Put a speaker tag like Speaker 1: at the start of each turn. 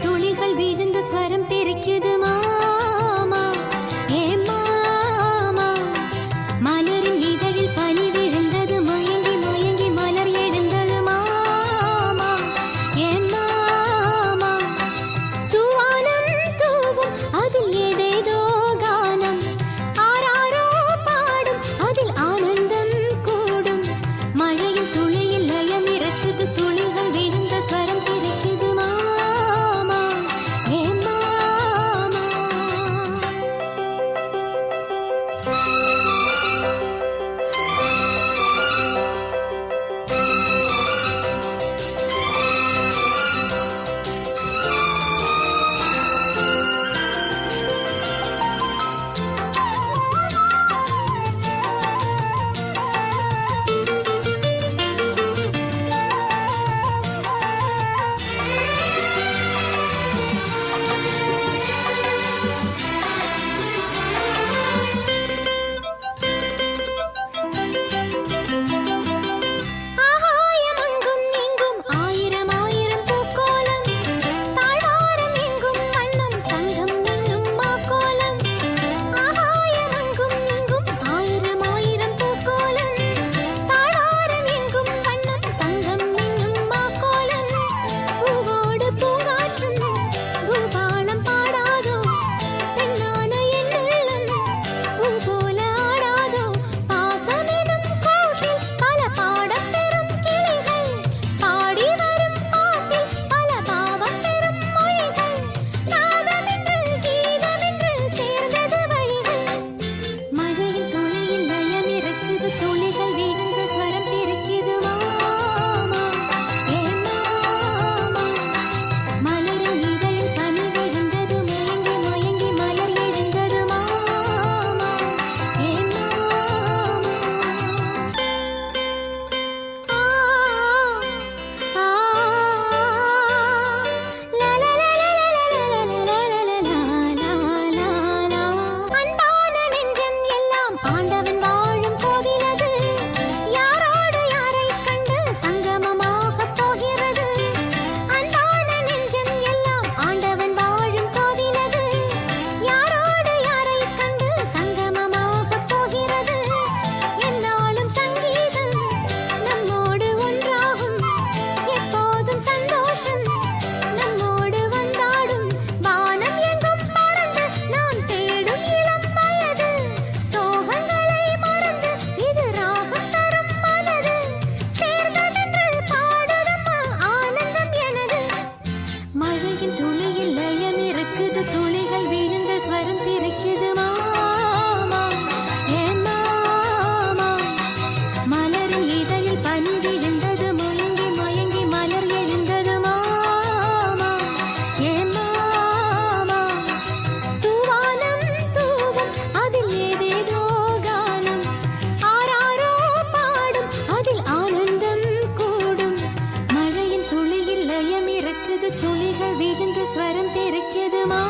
Speaker 1: துளிகள் விழுந்து ஸ்வரம் பே thinking. Through கரம் தெரிச்சதுமா